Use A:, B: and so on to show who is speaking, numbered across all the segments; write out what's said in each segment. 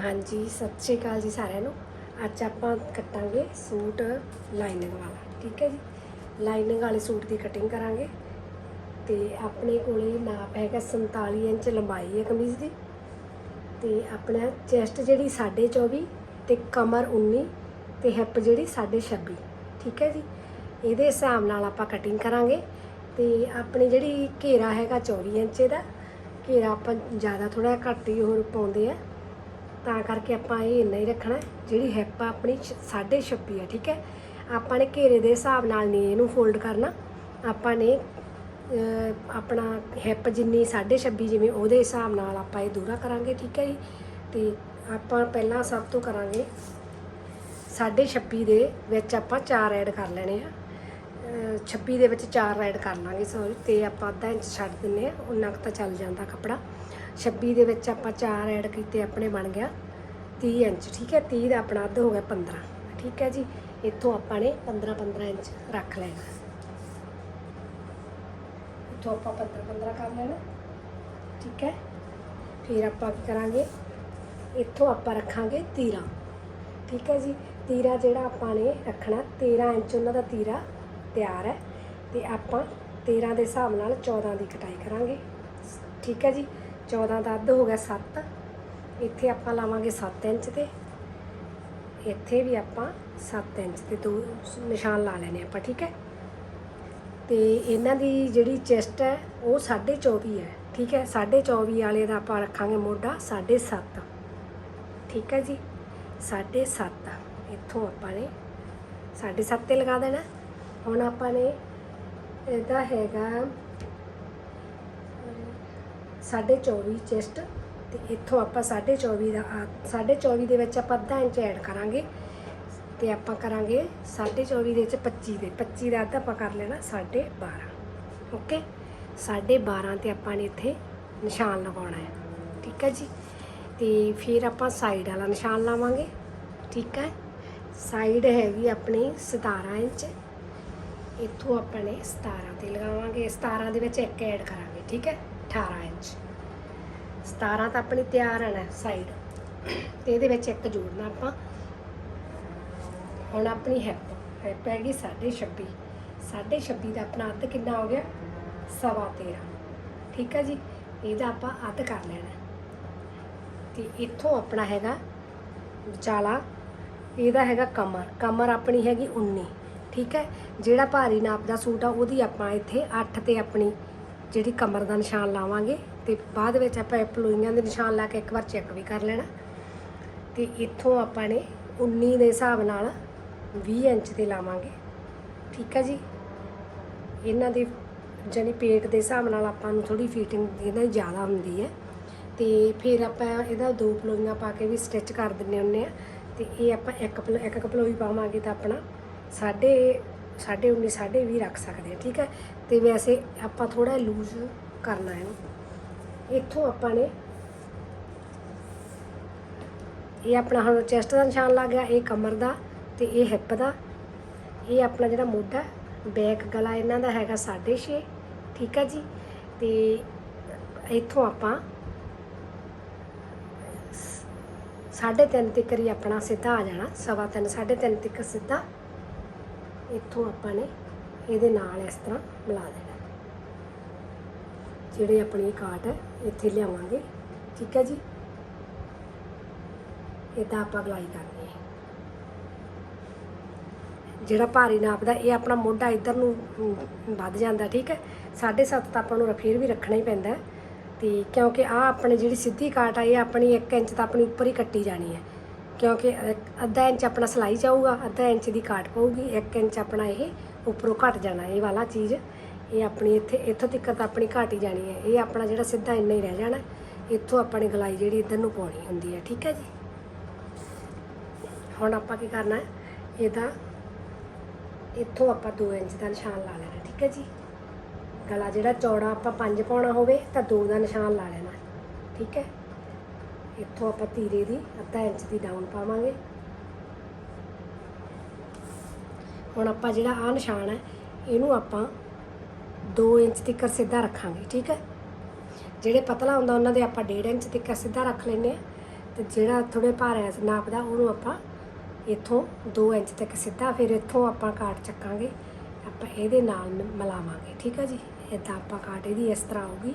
A: ਹਾਂਜੀ, ਸਤਿ ਸ਼੍ਰੀ ਅਕਾਲ ਜੀ ਸਾਰਿਆਂ ਨੂੰ। ਅੱਜ ਆਪਾਂ ਕੱਟਾਂਗੇ ਸੂਟ ਲਾਈਨਿੰਗ ਵਾਲਾ, ਠੀਕ ਹੈ ਜੀ? ਲਾਈਨਿੰਗ ਵਾਲੇ ਸੂਟ ਦੀ ਕਟਿੰਗ ਕਰਾਂਗੇ ਤੇ ਆਪਣੇ ਕੋਲੇ ਨਾਪ ਹੈਗਾ 47 ਇੰਚ ਲੰਬਾਈ ਹੈ ਕਮੀਜ਼ ਦੀ ਤੇ ਆਪਣਾ ਚੈਸਟ ਜਿਹੜੀ 24.5 ਤੇ ਕਮਰ 19 ਤੇ ਹਿੱਪ ਜਿਹੜੀ 26.5 ਠੀਕ ਹੈ ਜੀ? ਇਹਦੇ ਹਿਸਾਬ ਨਾਲ ਆਪਾਂ ਕਟਿੰਗ ਕਰਾਂਗੇ ਤੇ ਆਪਣੀ ਜਿਹੜੀ ਘੇਰਾ ਹੈਗਾ 24 ਇੰਚ ਦਾ ਘੇਰਾ ਆਪਾਂ ਜ਼ਿਆਦਾ ਥੋੜਾ ਘੱਟ ਹੀ ਹੋਰ ਪਾਉਂਦੇ ਆ ਤਾਂ ਕਰਕੇ ਆਪਾਂ ਇਹ ਇੰਨਾ ਹੀ ਰੱਖਣਾ ਹੈ। ਜਿਹੜੀ ਹਿੱਪ ਆ ਆਪਣੀ 26 ਆ, ਠੀਕ ਹੈ? ਆਪਾਂ ਨੇ ਘੇਰੇ ਦੇ ਹਿਸਾਬ ਨਾਲ ਨਹੀਂ ਇਹਨੂੰ ਫੋਲਡ ਕਰਨਾ। ਆਪਾਂ ਨੇ ਆਪਣਾ ਹੈਪ ਜਿੰਨੀ 26 ਜਿਵੇਂ ਉਹਦੇ ਹਿਸਾਬ ਨਾਲ ਆਪਾਂ ਇਹ ਦੂਰਾ ਕਰਾਂਗੇ, ਠੀਕ ਹੈ ਜੀ? ਤੇ ਆਪਾਂ ਪਹਿਲਾਂ ਸਭ ਤੋਂ ਕਰਾਂਗੇ 26 ਦੇ ਵਿੱਚ ਆਪਾਂ 4 ਐਡ ਕਰ ਲੈਣੇ ਆ। 26 ਦੇ ਵਿੱਚ ਚਾਰ ਐਡ ਕਰ ਲਾਂਗੇ ਸੋਰੀ ਤੇ ਆਪਾਂ ਅੱਧਾ ਇੰਚ ਛੱਡ ਦਿੰਨੇ ਆ ਉਨਾ ਕੁ ਤਾਂ ਚੱਲ ਜਾਂਦਾ ਕੱਪੜਾ। 26 ਦੇ ਵਿੱਚ ਆਪਾਂ ਚਾਰ ਐਡ ਕੀਤੇ, ਆਪਣੇ ਬਣ ਗਿਆ 30 ਇੰਚ, ਠੀਕ ਹੈ? 30 ਦਾ ਆਪਣਾ ਅੱਧ ਹੋ ਗਿਆ 15 ਠੀਕ ਹੈ ਜੀ? ਇੱਥੋਂ ਆਪਾਂ ਨੇ 15 15 ਇੰਚ ਰੱਖ ਲੈਣਾ। ਇੱਥੋਂ ਆਪਾਂ 15 15 ਕਰ ਲੈਣਾ, ਠੀਕ ਹੈ? ਫਿਰ ਆਪਾਂ ਕੀ ਕਰਾਂਗੇ? ਇੱਥੋਂ ਆਪਾਂ ਰੱਖਾਂਗੇ ਤੀਰਾ, ਠੀਕ ਹੈ ਜੀ? ਤੀਰਾ ਜਿਹੜਾ ਆਪਾਂ ਨੇ ਰੱਖਣਾ 13 ਇੰਚ ਉਹਨਾਂ ਦਾ ਤੀਰਾ ਤਿਆਰ ਹੈ ਤੇ ਆਪਾਂ 13 ਦੇ ਹਿਸਾਬ ਨਾਲ 14 ਦੀ ਕਟਾਈ ਕਰਾਂਗੇ। ਠੀਕ ਹੈ ਜੀ 14 ਦਾ ਅੱਧ ਹੋ ਗਿਆ 7 ਇੱਥੇ ਆਪਾਂ ਲਾਵਾਂਗੇ 7 ਇੰਚ ਤੇ ਇੱਥੇ ਵੀ ਆਪਾਂ 7 ਇੰਚ ਤੇ ਦੋ ਨਿਸ਼ਾਨ ਲਾ ਲੈਣੇ ਆਪਾਂ, ਠੀਕ ਹੈ? ਤੇ ਇਹਨਾਂ ਦੀ ਜਿਹੜੀ ਚੈਸਟ ਹੈ, ਉਹ 24.5 ਹੈ, ਠੀਕ ਹੈ? 24.5 ਵਾਲੇ ਦਾ ਆਪਾਂ ਰੱਖਾਂਗੇ ਮੋਢਾ 7.5 ਠੀਕ ਹੈ ਜੀ 7.5 ਇੱਥੋਂ ਆਪਾਂ ਨੇ 7.5 ਤੇ ਲਗਾ ਦੇਣਾ। ਹੁਣ ਆਪਾਂ ਨੇ ਇਹਦਾ ਹੈਗਾ 24.5 ਚੈਸਟ ਤੇ ਇੱਥੋਂ ਆਪਾਂ 24.5 ਦਾ 24.5 ਦੇ ਵਿੱਚ ਆਪਾਂ ਅੱਧਾ ਇੰਚ ਐਡ ਕਰਾਂਗੇ ਤੇ ਆਪਾਂ ਕਰਾਂਗੇ 24.5 ਦੇ ਵਿੱਚ 25 ਦੇ 25 ਦਾ ਅੱਧਾ ਆਪਾਂ ਕਰ ਲੈਣਾ 12.5 ਓਕੇ? 12.5 ਤੇ ਆਪਾਂ ਨੇ ਇੱਥੇ ਨਿਸ਼ਾਨ ਲਗਾਉਣਾ ਹੈ, ਠੀਕ ਹੈ ਜੀ? ਤੇ ਫਿਰ ਆਪਾਂ ਸਾਈਡ ਵਾਲਾ ਨਿਸ਼ਾਨ ਲਾਵਾਂਗੇ, ਠੀਕ ਹੈ? ਸਾਈਡ ਹੈਗੀ ਆਪਣੀ 17 ਇੰਚ ਇੱਥੋਂ ਆਪਾਂ ਨੇ 17 ਤੇ ਲਗਾਵਾਂਗੇ। 17 ਦੇ ਵਿੱਚ ਇੱਕ ਐਡ ਕਰਾਂਗੇ, ਠੀਕ ਹੈ? 18 ਇੰਚ। 17 ਤਾਂ ਆਪਣੀ ਤਿਆਰ ਹੈ ਨਾ ਸਾਈਡ ਤੇ ਇਹਦੇ ਵਿੱਚ ਇੱਕ ਜੋੜਨਾ ਆਪਾਂ। ਹੁਣ ਆਪਣੀ ਹੈਪ ਹੈਪ ਹੈਗੀ 26 26 ਦਾ ਆਪਣਾ ਅੱਧ ਕਿੰਨਾ ਹੋ ਗਿਆ? ਸਵਾ 13 ਠੀਕ ਹੈ ਜੀ? ਇਹਦਾ ਆਪਾਂ ਅੱਧ ਕਰ ਲੈਣਾ। ਤੇ ਇੱਥੋਂ ਆਪਣਾ ਹੈਗਾ ਵਿਚਾਲਾ। ਇਹਦਾ ਹੈਗਾ ਕਮਰ। ਕਮਰ ਆਪਣੀ ਹੈਗੀ 19 ਠੀਕ ਹੈ? ਜਿਹੜਾ ਭਾਰੀ ਨਾਪ ਦਾ ਸੂਟ ਆ, ਉਹਦੀ ਆਪਾਂ ਇੱਥੇ 8 ਤੇ ਆਪਣੀ ਜਿਹੜੀ ਕਮਰ ਦਾ ਨਿਸ਼ਾਨ ਲਾਵਾਂਗੇ ਤੇ ਬਾਅਦ ਵਿੱਚ ਆਪਾਂ ਪਲੋਈਆਂ ਦੇ ਨਿਸ਼ਾਨ ਲਾ ਕੇ ਇੱਕ ਵਾਰ ਚੈੱਕ ਵੀ ਕਰ ਲੈਣਾ। ਤੇ ਇੱਥੋਂ ਆਪਾਂ ਨੇ 19 ਦੇ ਹਿਸਾਬ ਨਾਲ 20 ਇੰਚ ਤੇ ਲਾਵਾਂਗੇ। ਠੀਕ ਹੈ ਜੀ? ਇਹਨਾਂ ਦੇ ਜਾਨੀ ਪੇਟ ਦੇ ਹਿਸਾਬ ਨਾਲ ਆਪਾਂ ਨੂੰ ਥੋੜੀ ਫਿਟਿੰਗ ਇਹਨਾਂ ਦੀ ਜ਼ਿਆਦਾ ਹੁੰਦੀ ਹੈ। ਤੇ ਫਿਰ ਆਪਾਂ ਇਹਦਾ ਦੋ ਪਲੋਈਆਂ ਪਾ ਕੇ ਵੀ ਸਟਿਚ ਕਰ ਦਿੰਨੇ ਹੁੰਨੇ ਆ। ਤੇ ਇਹ ਆਪਾਂ ਇੱਕ ਪਲੋ, ਇੱਕ ਇੱਕ ਪਲੋਈ ਪਾਵਾਂਗੇ ਤਾਂ ਆਪਣਾ ਸਾਢੇ ਸਾਢੇ 19 ਸਾਢੇ 20 ਰੱਖ ਸਕਦੇ ਆ, ਠੀਕ ਹੈ? ਤੇ ਵੈਸੇ ਆਪਾਂ ਥੋੜਾ ਲੂਜ਼ ਕਰਨਾ ਇਹਨੂੰ ਇੱਥੋਂ ਆਪਾਂ ਨੇ ਇਹ ਆਪਣਾ ਹੁਣ ਚੈਸਟ ਦਾ ਨਿਸ਼ਾਨ ਲੱਗ ਗਿਆ, ਇਹ ਕਮਰ ਦਾ ਤੇ ਇਹ ਹਿੱਪ ਦਾ। ਇਹ ਆਪਣਾ ਜਿਹੜਾ ਮੋਢਾ ਬੈਕ ਗਲਾ ਇਹਨਾਂ ਦਾ ਹੈਗਾ 6.5 ਠੀਕ ਹੈ ਜੀ? ਤੇ ਇੱਥੋਂ ਆਪਾਂ ਸਾਢੇ ਤਿੰਨ ਤੱਕ ਹੀ ਆਪਣਾ ਸਿੱਧਾ ਆ ਜਾਣਾ, ਸਵਾ ਤਿੰਨ, ਸਾਢੇ ਤਿੰਨ ਤੱਕ ਸਿੱਧਾ ਇੱਥੋਂ ਆਪਾਂ ਨੇ ਇਹਦੇ ਨਾਲ ਇਸ ਤਰ੍ਹਾਂ ਮਿਲਾ ਦੇਣਾ। ਜਿਹੜੇ ਆਪਣੀ ਕਾਟ ਹੈ, ਇੱਥੇ ਲਿਆਵਾਂਗੇ। ਠੀਕ ਹੈ ਜੀ? ਇਦਾਂ ਆਪਾਂ ਗਲਾਈ ਕਰਨੀ ਹੈ ਜਿਹੜਾ ਭਾਰੀ ਨਾਪ ਦਾ, ਇਹ ਆਪਣਾ ਮੋਢਾ ਇੱਧਰ ਨੂੰ ਵੱਧ ਜਾਂਦਾ, ਠੀਕ ਹੈ? 7.5 ਤਾਂ ਆਪਾਂ ਨੂੰ ਫੇਰ ਵੀ ਰੱਖਣਾ ਹੀ ਪੈਂਦਾ ਹੈ। ਤੇ ਕਿਉਂਕਿ ਆ ਆਪਣੇ ਜਿਹੜੀ ਸਿੱਧੀ ਕਾਟ ਆ, ਇਹ ਆਪਣੀ 1 ਇੰਚ ਤਾਂ ਆਪਣੀ ਉੱਪਰ ਹੀ ਕੱਟੀ ਜਾਣੀ ਹੈ। ਕਿਉਂਕਿ ਅੱਧਾ ਇੰਚ ਆਪਣਾ ਸਲਾਈ ਜਾਊਗਾ, ਅੱਧਾ ਇੰਚ ਦੀ ਕਾਟ ਪਊਗੀ 1 ਇੰਚ ਆਪਣਾ ਇਹ ਉੱਪਰੋਂ ਘਟ ਜਾਣਾ, ਇਹ ਵਾਲਾ ਚੀਜ਼। ਇਹ ਆਪਣੀ ਇੱਥੇ, ਇੱਥੋਂ ਤੱਕ ਤਾਂ ਆਪਣੀ ਘਟ ਹੀ ਜਾਣੀ ਹੈ। ਇਹ ਆਪਣਾ ਜਿਹੜਾ ਸਿੱਧਾ ਇੰਨਾ ਹੀ ਰਹਿ ਜਾਣਾ, ਇੱਥੋਂ ਆਪਣੀ ਗਲਾਈ ਜਿਹੜੀ ਇੱਧਰ ਨੂੰ ਪਾਉਣੀ ਹੁੰਦੀ ਹੈ, ਠੀਕ ਹੈ ਜੀ? ਹੁਣ ਆਪਾਂ ਕੀ ਕਰਨਾ ਹੈ? ਇਹਦਾ ਇੱਥੋਂ ਆਪਾਂ 2 ਇੰਚ ਦਾ ਨਿਸ਼ਾਨ ਲਾ ਲੈਣਾ, ਠੀਕ ਹੈ ਜੀ? ਗਲਾ ਜਿਹੜਾ ਚੌੜਾ ਆਪਾਂ 5 ਪਾਉਣਾ ਹੋਵੇ ਤਾਂ 2 ਦਾ ਨਿਸ਼ਾਨ ਲਾ ਲੈਣਾ, ਠੀਕ ਹੈ? ਇੱਥੋਂ ਆਪਾਂ ਤੀਰੇ ਦੀ ਅੱਧਾ ਇੰਚ ਦੀ ਡਾਊਨ ਪਾਵਾਂਗੇ। ਹੁਣ ਆਪਾਂ ਜਿਹੜਾ ਆ ਨਿਸ਼ਾਨ ਹੈ, ਇਹਨੂੰ ਆਪਾਂ 2 ਇੰਚ ਤੱਕ ਸਿੱਧਾ ਰੱਖਾਂਗੇ, ਠੀਕ ਹੈ? ਜਿਹੜੇ ਪਤਲਾ ਹੁੰਦਾ ਉਹਨਾਂ ਦੇ ਆਪਾਂ 1.5 ਇੰਚ ਤੱਕ ਸਿੱਧਾ ਰੱਖ ਲੈਂਦੇ ਆ ਤੇ ਜਿਹੜਾ ਥੋੜੇ ਭਾਰਾ ਨਾਪ ਦਾ ਉਹਨੂੰ ਆਪਾਂ ਇੱਥੋਂ 2 ਇੰਚ ਤੱਕ ਸਿੱਧਾ ਫਿਰ ਇੱਥੋਂ ਆਪਾਂ ਕਾਟ ਚੱਕਾਂਗੇ, ਆਪਾਂ ਇਹਦੇ ਨਾਲ ਮ- ਮਿਲਾਵਾਂਗੇ, ਠੀਕ ਹੈ ਜੀ? ਇਦਾਂ ਆਪਾਂ ਕਾਟ ਇਹਦੀ ਇਸ ਤਰ੍ਹਾਂ ਆਊਗੀ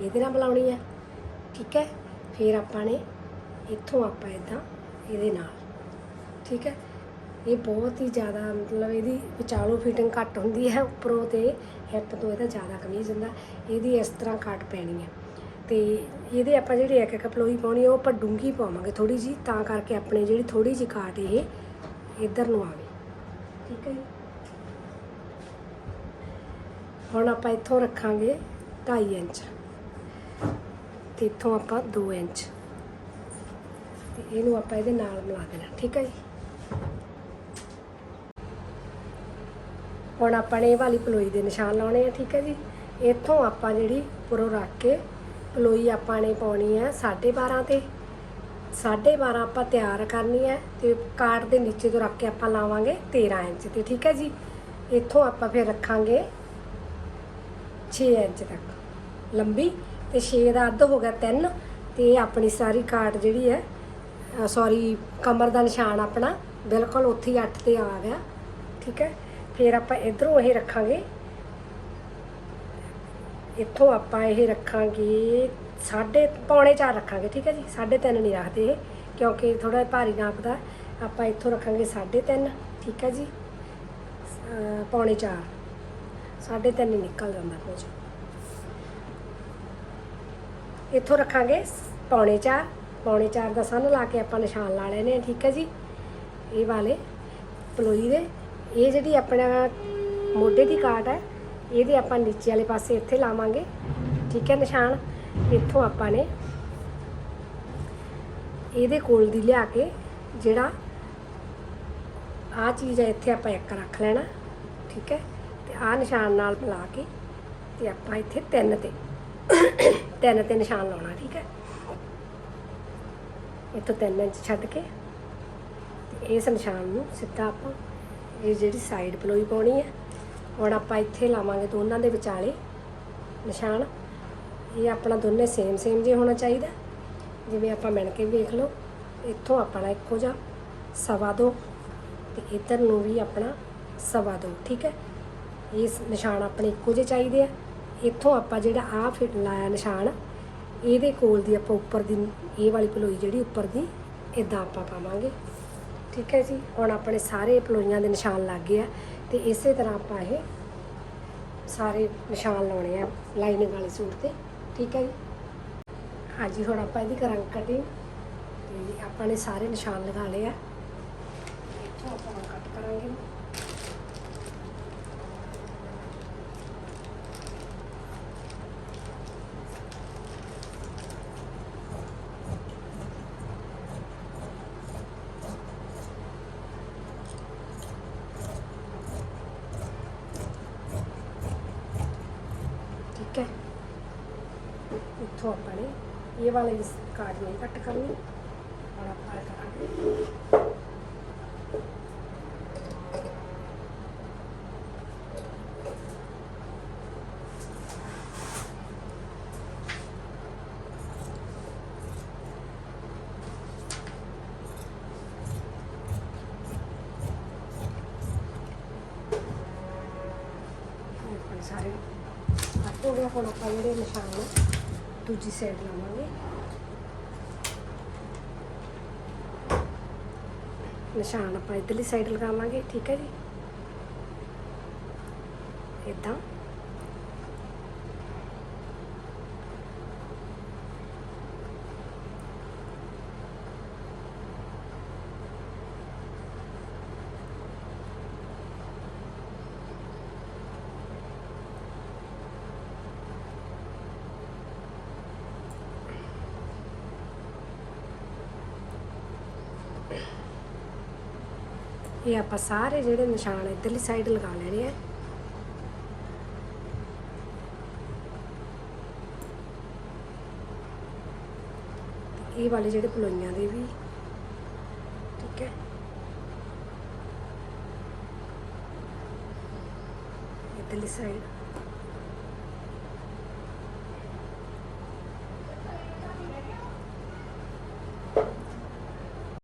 A: ਇਹਦੇ ਨਾਲ ਮਿਲਾਉਣੀ ਹੈ, ਠੀਕ ਹੈ? ਫਿਰ ਆਪਾਂ ਨੇ ਇੱਥੋਂ ਆਪਾਂ ਇਦਾਂ ਇਹਦੇ ਨਾਲ, ਠੀਕ ਹੈ? ਇਹ ਬਹੁਤ ਹੀ ਜ਼ਿਆਦਾ ਮਤਲਬ ਇਹਦੀ ਵਿਚਾਲੋ ਫਿਟਿੰਗ ਘੱਟ ਹੁੰਦੀ ਹੈ, ਉੱਪਰੋਂ ਤੇ ਹਿੱਪ ਤੋਂ ਇਹਦਾ ਜ਼ਿਆਦਾ ਕਮੀਜ਼ ਹੁੰਦਾ ਇਹਦੀ ਇਸ ਤਰ੍ਹਾਂ ਕਾਟ ਪੈਣੀ ਹੈ। ਤੇ ਇਹਦੇ ਆਪਾਂ ਜਿਹੜੀ ਇੱਕ ਇੱਕ ਪਲੋਈ ਪਾਉਣੀ ਉਹ ਆਪਾਂ ਡੂੰਗੀ ਪਾਵਾਂਗੇ ਥੋੜੀ ਜੀ ਤਾਂ ਕਰਕੇ ਆਪਣੇ ਜਿਹੜੀ ਥੋੜੀ ਜੀ ਕਾਟ ਇਹ ਇੱਧਰ ਨੂੰ ਆਵੇ। ਠੀਕ ਹੈ ਜੀ? ਹੁਣ ਆਪਾਂ ਇੱਥੋਂ ਰੱਖਾਂਗੇ 2.5 ਇੰਚ। ਤੇ ਇੱਥੋਂ ਆਪਾਂ 2 ਇੰਚ। ਤੇ ਇਹਨੂੰ ਆਪਾਂ ਇਹਦੇ ਨਾਲ ਮਿਲਾ ਦੇਣਾ, ਠੀਕ ਹੈ ਜੀ? ਹੁਣ ਆਪਾਂ ਨੇ ਇਹ ਵਾਲੀ ਪਲੋਈ ਦੇ ਨਿਸ਼ਾਨ ਲਾਉਣੇ ਆ, ਠੀਕ ਹੈ ਜੀ? ਇੱਥੋਂ ਆਪਾਂ ਜਿਹੜੀ ਉੱਪਰੋਂ ਰੱਖ ਕੇ ਪਲੋਈ ਆਪਾਂ ਨੇ ਪਾਉਣੀ ਹੈ 12.5 ਤੇ। 12.5 ਆਪਾਂ ਤਿਆਰ ਕਰਨੀ ਹੈ ਤੇ ਕਾਟ ਦੇ ਨੀਚੇ ਤੋਂ ਰੱਖ ਕੇ ਆਪਾਂ ਲਾਵਾਂਗੇ 13 ਇੰਚ ਤੇ, ਠੀਕ ਹੈ ਜੀ? ਇੱਥੋਂ ਆਪਾਂ ਫਿਰ ਰੱਖਾਂਗੇ 6 ਇੰਚ ਤੱਕ। ਲੰਬੀ ਤੇ 6 ਦਾ ਅੱਧ ਹੋ ਗਿਆ 3 ਤੇ ਆਪਣੀ ਸਾਰੀ ਕਾਟ ਜਿਹੜੀ ਹੈ ਸੌਰੀ ਕਮਰ ਦਾ ਨਿਸ਼ਾਨ ਆਪਣਾ ਬਿਲਕੁਲ ਉੱਥੇ ਹੀ 8 ਤੇ ਆ ਗਿਆ, ਠੀਕ ਹੈ? ਫਿਰ ਆਪਾਂ ਇਧਰੋਂ ਇਹ ਰੱਖਾਂਗੇ। ਇੱਥੋਂ ਆਪਾਂ ਇਹ ਰੱਖਾਂਗੇ, ਸਾਢੇ ਪੌਣੇ 4 ਰੱਖਾਂਗੇ, ਠੀਕ ਹੈ ਜੀ? ਸਾਢੇ ਤਿੰਨ ਨਹੀਂ ਰੱਖਦੇ ਇਹ, ਕਿਉਂਕਿ ਥੋੜਾ ਭਾਰੀ ਨਾਪ ਦਾ ਆਪਾਂ ਇੱਥੋਂ ਰੱਖਾਂਗੇ ਸਾਢੇ ਤਿੰਨ, ਠੀਕ ਹੈ ਜੀ? ਪੌਣੇ 4 ਸਾਢੇ ਤਿੰਨ ਹੀ ਨਿਕਲ ਜਾਂਦਾ ਕੁਝ। ਇੱਥੋਂ ਰੱਖਾਂਗੇ। ਪੌਣੇ 4 ਪੌਣੇ 4 ਦਾ ਸਨ ਲਾ ਕੇ ਆਪਾਂ ਨਿਸ਼ਾਨ ਲਾ ਲੈਣੇ ਆ, ਠੀਕ ਹੈ ਜੀ? ਇਹ ਵਾਲੇ ਪਲੋਈ ਦੇ। ਇਹ ਜਿਹੜੀ ਆਪਣਾ ਮੋਢੇ ਦੀ ਕਾਟ ਹੈ, ਇਹਦੇ ਆਪਾਂ ਨੀਚੇ ਵਾਲੇ ਪਾਸੇ ਇੱਥੇ ਲਾਵਾਂਗੇ, ਠੀਕ ਹੈ ਨਿਸ਼ਾਨ? ਇੱਥੋਂ ਆਪਾਂ ਨੇ ਇਹਦੇ ਕੋਲ ਦੀ ਲਿਆ ਕੇ ਜਿਹੜਾ ਆ ਚੀਜ਼ ਹੈ, ਇੱਥੇ ਆਪਾਂ ਇੱਕ ਰੱਖ ਲੈਣਾ, ਠੀਕ ਹੈ? ਤੇ ਆ ਨਿਸ਼ਾਨ ਨਾਲ ਮਿਲਾ ਕੇ ਤੇ ਆਪਾਂ ਇੱਥੇ ਤਿੰਨ ਤੇ ਤਿੰਨ ਤੇ ਨਿਸ਼ਾਨ ਲਾਉਣਾ, ਠੀਕ ਹੈ? ਇੱਥੋਂ ਤਿੰਨ ਇੰਚ ਛੱਡ ਕੇ ਇਸ ਨਿਸ਼ਾਨ ਨੂੰ ਸਿੱਧਾ ਆਪਾਂ ਇਹ ਜਿਹੜੀ ਸਾਈਡ ਪਲੋਈ ਪਾਉਣੀ ਹੈ, ਹੁਣ ਆਪਾਂ ਇੱਥੇ ਲਾਵਾਂਗੇ ਦੋਨਾਂ ਦੇ ਵਿਚਾਲੇ ਨਿਸ਼ਾਨ। ਇਹ ਆਪਣਾ ਦੋਨੇ ਸੇਮ ਸੇਮ ਜੇ ਹੋਣਾ ਚਾਹੀਦਾ। ਜਿਵੇਂ ਆਪਾਂ ਮਿਣ ਕੇ ਵੇਖ ਲਓ, ਇੱਥੋਂ ਆਪਣਾ ਇੱਕੋ ਜਿਹਾ ਸਵਾ ਦੋ ਤੇ ਇੱਧਰ ਨੂੰ ਵੀ ਆਪਣਾ ਸਵਾ ਦੋ, ਠੀਕ ਹੈ? ਇਸ ਨਿਸ਼ਾਨ ਆਪਣੇ ਇੱਕੋ ਜਿਹੇ ਚਾਹੀਦੇ ਆ। ਇੱਥੋਂ ਆਪਾਂ ਜਿਹੜਾ ਆ ਫਿਟ ਲਾਇਆ ਨਿਸ਼ਾਨ, ਇਹਦੇ ਕੋਲ ਦੀ ਆਪਾਂ ਉੱਪਰ ਦੀ, ਇਹ ਵਾਲੀ ਪਲੋਈ ਜਿਹੜੀ ਉੱਪਰ ਦੀ ਇਦਾਂ ਆਪਾਂ ਪਾਵਾਂਗੇ। ਠੀਕ ਹੈ ਜੀ? ਹੁਣ ਆਪਣੇ ਸਾਰੇ ਪਲੋਈਆਂ ਦੇ ਨਿਸ਼ਾਨ ਲੱਗ ਗਏ ਆ ਤੇ ਇਸੇ ਤਰ੍ਹਾਂ ਆਪਾਂ ਇਹ ਸਾਰੇ ਨਿਸ਼ਾਨ ਲਾਉਣੇ ਆ, ਲਾਈਨਿੰਗ ਵਾਲੇ ਸੂਟ ਤੇ। ਠੀਕ ਹੈ ਜੀ? ਹਾਂਜੀ, ਹੁਣ ਆਪਾਂ ਇਹਦੀ ਕਰਾਂਗੇ ਕਟਿੰਗ ਤੇ ਆਪਾਂ ਨੇ ਸਾਰੇ ਨਿਸ਼ਾਨ ਲਗਾ ਲਏ ਆ। ਇੱਥੋਂ ਆਪਾਂ ਕੱਟ ਕਰਾਂਗੇ ਠੀਕ ਹੈ ਇੱਥੋਂ ਆਪਾਂ ਨੇ ਇਹ ਵਾਲੇ ਕਾਰਡ ਨਹੀਂ ਕੱਟ ਕਰਨੀ ਹੁਣ ਆਪਾਂ ਇਹ ਕਰਾਂਗੇ ਇਹ ਆਪਣੇ ਸਾਰੇ ਕੱਟ ਹੋ ਗਿਆ ਦੂਜੀ ਸਾਈਡ ਲਾਵਾਂਗੇ। ਨਿਸ਼ਾਨ ਆਪਾਂ ਇਧਰਲੀ ਸਾਈਡ ਲਗਾਵਾਂਗੇ ਠੀਕ ਹੈ ਜੀ? ਇਦਾਂ ਇਹ ਆਪਾਂ ਸਾਰੇ ਜਿਹੜੇ ਨਿਸ਼ਾਨ ਇਧਰਲੀ ਸਾਈਡ ਲਗਾ ਲੈਣੇ ਆ। ਇਹ ਵਾਲੇ ਜਿਹੜੇ ਪਲੋਈਆਂ ਦੇ ਵੀ। ਠੀਕ ਹੈ। ਇਧਰਲੀ ਸਾਈਡ